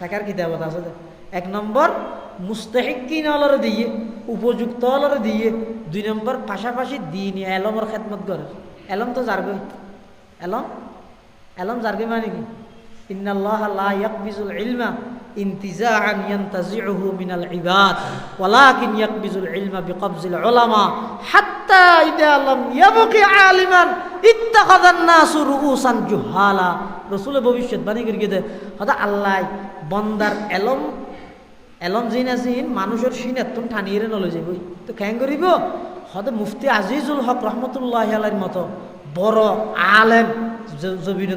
থাকার কিতাবত আছে। এক নম্বর মুস্তাহিকিন অলরে দিয়ে, উপযুক্ত অলরে দিয়ে। দুই নম্বর, পাশাপাশি দিন এলমর খেদমত করে। এলম তো জারগই এলম? এলম জারগই মানে কি? ইন্নাল্লাহ লা ইয়াকবিজুল ইলমা। ইন্তিজাআন ইয়ান্তাজিউহু মিনাল ইবাদ, ওয়ালাকিন ইয়াকবিজুল ইলমা বিকবজিল উলামা, হাত্তা ইদা লাম ইয়াবকি আলিমান ইত্তাখাযান নাসু রুউসান জুহালা। রাসূলের ভবিষ্যৎবাণী করে গেছে হদা আল্লাহ বন্দার এলম এলম জিন মানুষের সিনের তুমি টানিয়ে নলে যাবই তো কেন করিব? হদে মুফতি আজিজুল হক রহমতুল্লাহ আলাইর মতো বড় আলেম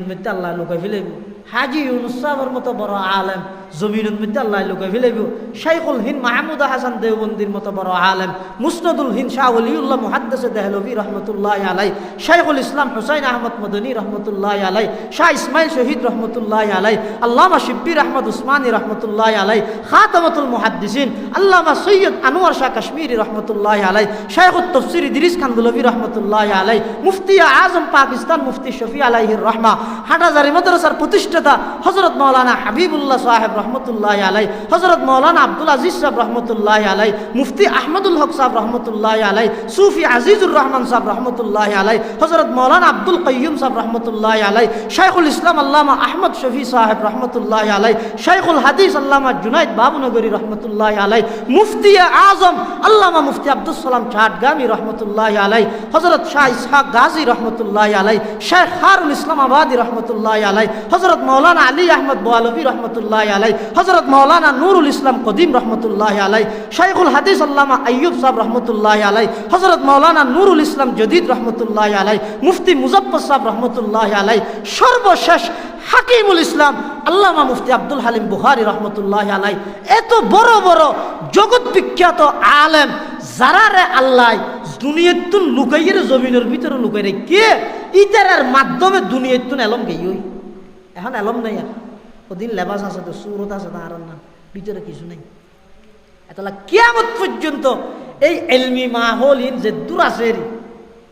মধ্যে আল্লাহ লুকাই ফেলাইব। হাজি ইউনুসাফের মতো বড় আলেম জমিনের মধ্যে আল্লাহ লুকাই ফেলাইব শাইখুল হিন মাহমুদ হাসান দেওবন্দির মতো বড় আলেম। মুসনদুল হিন শাহ অলিউল্লাহ মুহাদ্দাস দেহলভি রহমতুল্লাহ আলাই শাইখুল ইসলাম হুসাইন আহমদ মদনী রহমতুল্লাহ আলাই শাহ ইসমাইল শহীদ রহমতুল্লাহ আলাই আল্লামা শিব্বির আহমদ উসমানী রহমতুল্লাহ আলাই খাতামতুল মুহাদ্দিসিন আল্লামা সৈয়দ আনোয়ার শাহ কাশ্মীরি রহমতুল্লাহ আলাই শাইখুল তফসির ইদিরিস খান দুলভি রহমতুল্লাহ আলাই মুফতি আজম পাকিস্তান মুফতি শফি আলাইহির রহমা। হাটাজারি মাদ্রাসার প্রতিষ্ঠাতা হজরত মৌলানা হাবিবুল্লাহ সাহেব রহমতুল্লাহ আলাই হজরত মৌলানা আব্দুল আজিজ সাহেব রহমতুল্লাহ আলাই মুফতি আহমদুল হক সাহেব রহমতুল্লাহ আলাই সুফি আজিজুর রহমান সাহেব রহমতুল্লাহ আলাই হজরত মৌলানা আব্দুল কয়ুম সাহেব রহমতুল্লাহ আলাই শাইখুল ইসলাম আল্লামা আহমদ শফি সাহেব রহমতুল্লাহ আলাই শাইখুল হাদিস আল্লামা জুনাইদ বাবুনগরী রহমতুল্লাহ আলাই মুফতি আজম আল্লামা মুফতি আব্দুল সালাম চাটগামী রহমতুল্লাহ আলাই হজরত শাহ ইসহাক গাজী রহমতুল্লাহ আলাই শেখ হারুল ইসলাম আবাদী রহমতুল্লাহ আলাই হজরত মৌলানা আলী আহমদ বোয়ালবী রহমতুল্লাহ আলাই হজরত মৌলানা নুরুল ইসলাম কদিম রহমতুল্লাহ আলাই, শাইখুল হাদিস আল্লামা আইয়ুব সাহেব রহমতুল্লাহ আলাই হজরত মৌলানা নুরুল ইসলাম জদিদ রহমতুল্লাহ আলাই, মুফতি মুজফর সাহেব রহমতুল্লাহ আলাই, সর্বশেষ হাকিমুল ইসলাম আল্লামা মুফতি আব্দুল হালিম বুহারি রহমতুল্লাহ আলাই, এত বড় বড় জগৎ বিখ্যাত আলেম যারা রে আল্লাহ দুনিয়াতুন লুকাইয়ের জমিনের ভিতরে লুকাই রে কে ইতারার মাধ্যমে দুনিয়াতুন এলম গেই এখন এলম নাই আর। ওদিন লেবাস আছে তো, সুরত আছে না আর না ভিতরে কিছু নেই। এতলা কিয়ামত পর্যন্ত এই এলমি মাহল ইন যে দূর আছে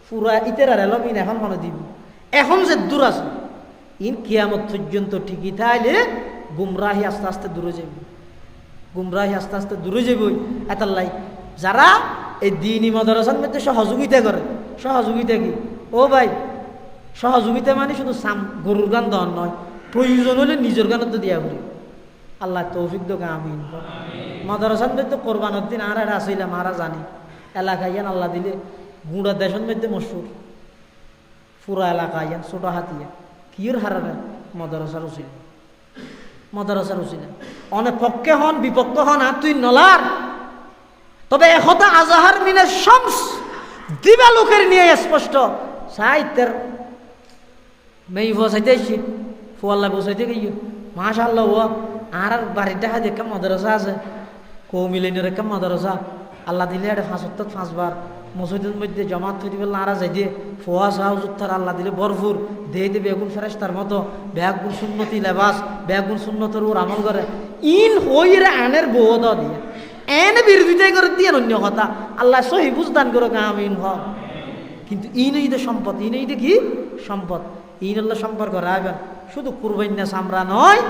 পুরা ইতারার এলম ইন এখন মনে দিব। এখন যে দূর আছে, ইন কিয়ামত পর্যন্ত ঠিকই তাইলে গুমরাহি আস্তে আস্তে দূরে যাবে গুমরাহি আস্তে আস্তে দূরে যাবই এতাল্লাই যারা এই দিনই মাদ্রাসার মধ্যে সহযোগিতা করে, সহযোগিতা কি? ও ভাই, সহযোগিতা মানে শুধু সাম গরুর গান দেওয়ার নয় প্রয়োজন হলে নিজের গানত দিয়া করি আল্লাহ তৌফিক দোকা, আমিন। মাদ্রাসার মধ্যে কোরবানোর দিন আর আর আসইলাম আরা জানি। এলাকায় ইয়ান আল্লাহ দিলে গুঁড়া দেশের মধ্যে মশুর। পুরা এলাকা ইয়ান ছোট হাতিয়া। কির হারাবে মাদ্রাসার উচিল। মাদ্রাসার উচিল। অনেক পক্ষে হন, বিপক্ষ হন, আর তুই নলার। তবে একতা আজাহার মিনে শামস দিবা লোকের নিয়ে স্পষ্ট। সাহিত্যের মেই বসাইতে ফুয়াল্লা বসাইতে গিয়ে আল্লাহ ও, আর আর বাড়ির দেখা দেখে মাদ্রাসা আছে। কৌমিলেনের একটা মাদ্রাসা। আল্লাহ দিলে এটা পাঁচ সপ্তাহ পাঁচবার মসজিদের মধ্যে জমাত থই দিবে নারা যাই দিয়ে ফোয়া সাহ জুত্তার আল্লাহ দিলে ভরপুর। দিয়ে দিয়ে বেগুন ফেরেস্তার মতো। বেগুন সুন্নতি লেবাস, বেগুন সুন্নতর ওর আমল করে। ইন হই রে আনের বউ দাও দিয়ে। এনে বিরোধিতাই করে দিয়ে অন্য কথা। আল্লাহ সহি বুঝদান করো আমিন হ। কিন্তু ইন ঈদে সম্পদ, ইন ঈদে কি সম্পদ? ইন আল্লাহ সম্পর্ক রাখবেন। শুধু কুরবাইন্যা সামরা নয়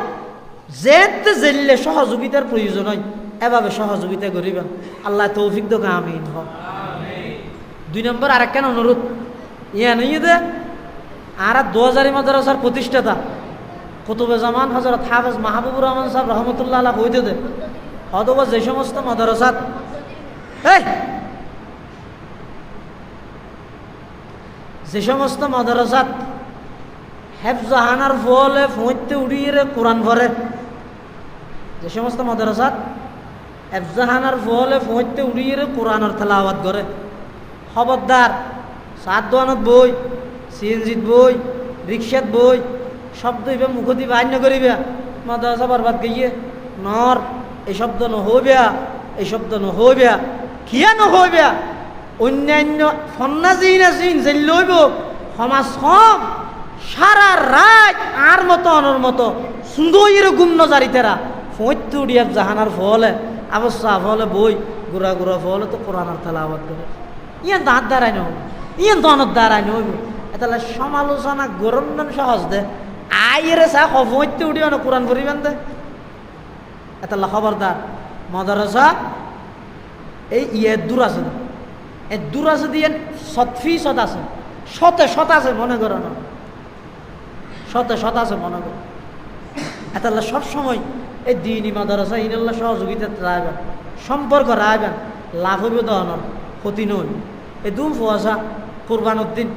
যেতে জেললে সহযোগিতার প্রয়োজন হয়। এভাবে সহযোগিতা করিবেন। আল্লাহ তৌফিক দোকা আমিন হ দুই নম্বর আর একখান অনুরোধ? ইয়া নেই দে আর দু হাজারি মাদ্রাসার প্রতিষ্ঠাতা, কুতুবে জামান হজরত হাফেজ মাহবুবুর রহমান সাহেব রহমতুল্লাহ আল্লাহ হইতে দে, অথবা যে সমস্ত মাদ্রাসাত যে সমস্ত মাদ্রাসাত হেফজাহানার ফলে ফইতে উড়িয়ে কোরআন ভরে। যে সমস্ত মাদ্রাসাত হেফজাহানার ফলে ফইতে উড়িয়ে কোরআনের তেলাওয়াত করে। খবরদার সাত দোয়ানত বই, সিএনজিত বই রিক্সাত বই, শব্দ ইবে মুখ দিবে আন্য করিবে। মাদ্রাসা বরবাদ গিয়ে নর, এই শব্দ নহবিয়া এই শব্দ নহবিয়া কিয়া নহবিয়া অন্যান্য ফন্নাজিন আছিন যে লইব, সমাজ সারা রাত আর মতো অনর মতো সুন্দর গুম নজারিতেরা ফৈত্য উড়িয়া জাহানার ফলে অবস্থা ফলে, বই, গুড়া গুড়া ফলে তো কোরআনার তালাবাদ করে। ইয়ে দাঁত দাঁড়াই নহব ইয়ে দনত দাঁড়াই নহব তাহলে সমালোচনা গরম সহজ দে। আইরে চা ফৈত্য উড়িবা না কোরআন পড়িবেন দে। এতাল্লা খবরদার, মাদ্রাসা, এই ইয়ে দূর আছে এ দূর আছে দিয়ে সৎফি শত আছে। শতে শত আছে মনে করো না। শতে শত আছে মনে করো। এতাল্লা সবসময় এই দিনই মাদ্রাসা ইনাল্লাহ সহযোগিতা রাখবেন, সম্পর্ক রাখবেন, লাভ হইব দহনর ক্ষতি নই এই দুম ফুয়াশা, কোরবান উদ্দিন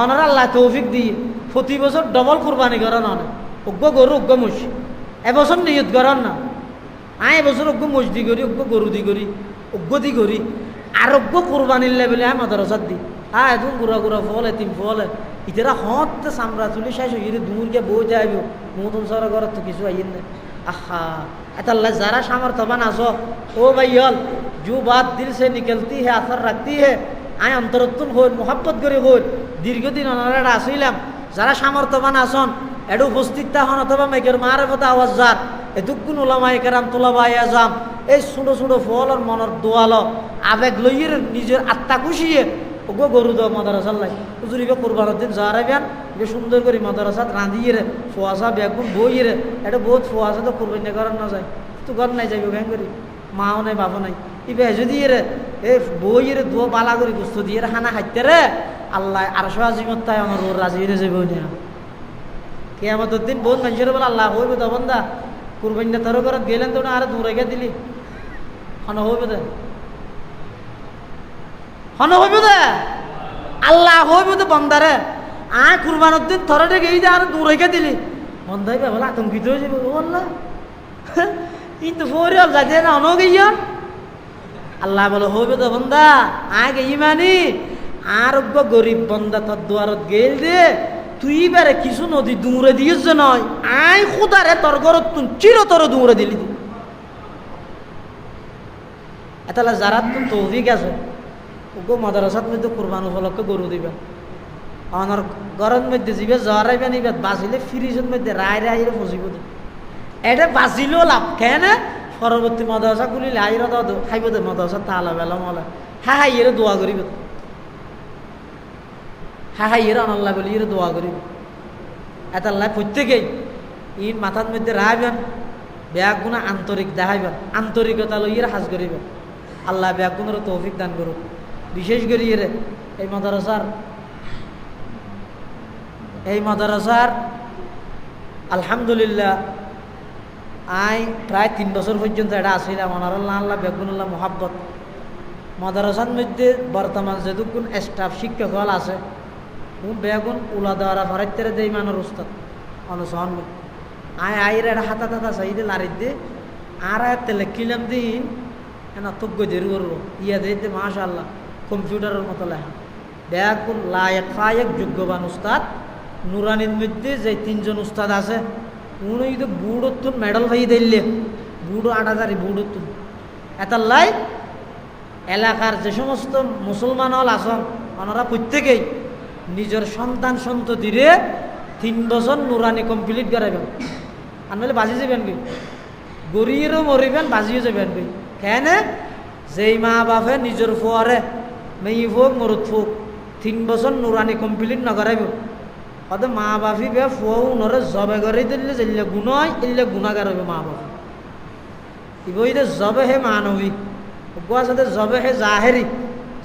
অনার আল্লাহ তৌফিক দিয়ে প্রতি বছর ডবল কোরবানি করেন অনেক উগ্র গরু, উগ্র মুস এবছর নিয়ত করেন না। আয় এবছর উগ্র মুস দি করি, উগ্র গরু দি করি, উগ্র দি করি। আরোগ্য কোরবানির লেভেলে আয় মাদ্রাসার দি। আয় একদম গুড়া গুড়া ফলে তিন ফলে। ইতারা হতে সামরা চুলি শেষ হইরে দূরকে বউ যাইব মতন সর ঘর তো কিছু আইন না আহা এটা যারা সামর্থবান আস ও ভাইয়ল যু বাদ দিল সে নিকলতি হে, আসার রাখতি হে আয় অন্তরত্তন হইল, মোহাব্বত করে হইল। দীর্ঘদিন অনারা আসিলাম, যারা সামর্থবান আসন এটা উপস্থিত তাহন অথবা মেঘের মার কথা আওয়াজ যার। এটুকুন ওলামাই কেরাম তোলাবাই আজাম, এই ছোটো ছোটো ফল আর মনের দোয়াল, আবেগ লইয়ের নিজের আত্মা খুশিয়ে ওগো গরু দাও মাদারাসার লাই। হুজুরিবে কোরবানের দিন যারাইবেন যে সুন্দর করে মাদারাসাত রাঁধিয়ে রে ফোয়াশা বেগুন বইয়ে রে। এটা বহুত ফোয়াশা তো কোরবানি করার না যায়। তো ঘর নাই যাইব কেন করি? মাও নাই বাবু নাই। ইবে যদি রে এ বই রে দো বালা করে গুস্ত দিয়ে রে হানা খাইতে রে, আল্লাহ আর আজিমত তাই আমার ওর রাজি রে যাইব না। কে আমার দিন বহুত মানুষের বলে, আল্লাহ, হইব তো বন্দা, কুরবানি তোর ঘরত গেলেন তো আর দূরে গে দিলি। হন, হইব দে হন হইব দে আল্লাহ হইব তো বন্দারে আয় কুরবানোর দিন থরটে গেই দে আর দূরে গে দিলি বন্দাই বলে আতঙ্কিত হয়ে যাবে আল্লাহ কিন্তু ফোরে যাতে না অন গিয়া আল্লাহ বলে হইবে তো বন্দা আগে ইমানি আর গরিব বন্দা তোর দুয়ারত গেল দে তুই বারে কিছু নদী দূরে দিয়েছ যে নয় আই খুদারে তোর ঘরত তুন চির তোর দূরে দিলি দি এতালে যারা তুমি তৌফিক আছে ওগো মাদ্রাসাত মধ্যে কোরবান উপলক্ষে গরু দিবে। আমার ঘরের মধ্যে যাবে জরাইবে নিবে বাঁচিলে ফ্রিজের মধ্যে রায় রায় ফসিব এটা বাঁচিলেও লাভ, কেন? পরবর্তী মাদ্রাসা খুলিলে আইরা দাও খাইব দে মাদ্রাসা তালা বেলা মলা। হ্যাঁ হ্যাঁ ইয়ে দোয়া করিব। হ্যাঁ হ্যাঁ ইয়ে আনাল্লাহ বলি ইয়ে দোয়া করিব। এতাল্লাহ প্রত্যেকেই ইন মাথার মধ্যে রাখবেন ব্যাগ গুণা আন্তরিক দেখাইবেন, আন্তরিকতা লইয়ের হাজ করিবেন। আল্লাহ ব্যাগ গুণের তৌফিক দান করুক। বিশেষ করে এই মাদ্রাসার এই মাদ্রাসার, আলহামদুলিল্লাহ, আই প্রায় তিন বছর পর্যন্ত এটা আসিলাম অনারল্লাহ আল্লাহ বেগুনুল্লাহ মোহাব্বত। মাদ্রাসার মধ্যে বর্তমান যেটুকুন স্টাফ শিক্ষক হল আছে বেগুন উলা দেওয়ারা ভরাইতে দেই মানের উস্তাদ অনুসরণ আয় আইরে এটা হাতা টাতা চাইদে লারিত দে, আর এতে লেখিলাম দিন, এনা তজ্ঞ দেরি করব, ইয়া দিতে মাশা আল্লাহ কম্পিউটারের মতো লেখা। দেখুন, লায়ক ফায়ক যোগ্যবান উস্তাদ। নুরানির মধ্যে যে তিনজন উস্তাদ আছে, উনি তো বুড়োত্তর মেডাল ভাই দিলে। বুড়ো আটাদারি বুড়োত্তর এটার লাই এলাকার যে সমস্ত মুসলমান হল আসন, ওনারা প্রত্যেকেই নিজের সন্তান সন্ততিরে তিন বছর নুরানি কমপ্লিট করাবেন। আর নাহলে বাজি যাবেন কি? গড়িয়েরও মরিবেন, বাজিও যাবেন কি? কেন? যেই মা বাপে নিজের ফোয়ারে মেয়ে ফুক মরুত ফুক। তিন বছর নুরানি কমপ্লিট নকরাইব অত মা বাপি বে ফুয়াও নরে জবে করে দিলে যেলে গুণ হয় এলে গুণাগার হবে মা বাপি। ইবই দে জবে হে মানবী গোয়া সাথে জবে হে জাহেরি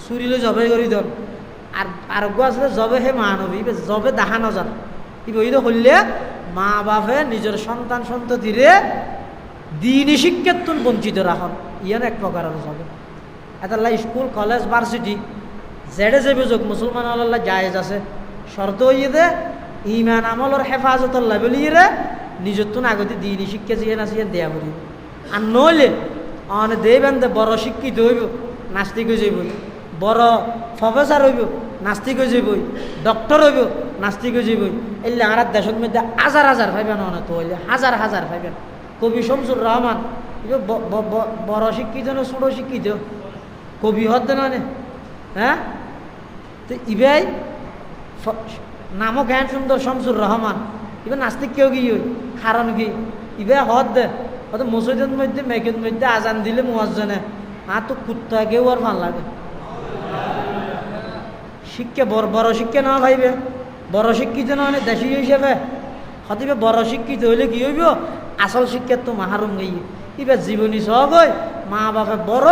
চুরিলে জবে করি দন আর আর গোয়া সাথে জবে হে মানবী জবে দেখা নজান। ইবই দে হইলে মা বাপে নিজের সন্তান সন্ততিরে দিনই শিক্ষাতুন বঞ্চিত রাখন ইয়ান এক প্রকারের জবে। এটা স্কুল, কলেজ, ভার্সিটি জেডে যাবে যোগ মুসলমান আল্লাহ জায়েজ আছে। শর্ত ইয়ে দে ইমান আমলর হেফাজত আল্লাহ বলি নিজের তো আগতে দিনই শিক্ষা জিয়ে না সিয়ে দেয়া বলি আর নইলে অনে দেবেন দে বড় শিক্ষিত হইব, নাস্তিক হয়ে যাইব। বড় প্রফেসর হইব, নাস্তিক হয়ে যাইব। ডক্টর হইব, নাস্তিক হয়ে যাইব। এলে আর দেশের মধ্যে হাজার হাজার পাইবেন অনে তো হইলে হাজার হাজার পাইবেন কবি শমসুর রহমান বড় শিক্ষিত না ছোট শিক্ষিত? কবি হতে নয় হ্যাঁ? তো ইবাই নামও জ্ঞান সুন্দর শমসুর রহমান। ইবে নাস্তিক কেউ কি কারণ কি? ইবে হদ দে। হয়তো মসজিদের মধ্যে মেঘের মধ্যে আজান দিলে মুয়াজ্জনে আর তো কুত্তা কেউ আর ভালো লাগে শিক্ষা বড় বড় শিক্ষা না ভাইবে? বড় শিক্ষিত নয় দেশি হিসেবে? হতিবে বড় শিক্ষিত হইলে কি হইব? আসল শিক্ষা তো মাহারুম গই এবার জীবনী সব ওই মা বাপে বড়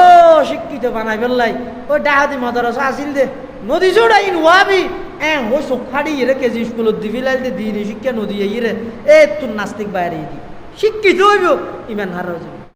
শিক্ষিত বানাই ফেললাই। ওই ডাহাতি মাদারসা আসিল দে। নদী জোড়াইন ওয়াবি। এ ও সোখাড়ি রে কেজি স্কুলত দি ফিলাইল দে দিয়ে শিক্ষা নদী এই রে। এ, তোর নাস্তিক বাইরে দি শিক্ষিত হইব, ইমান হার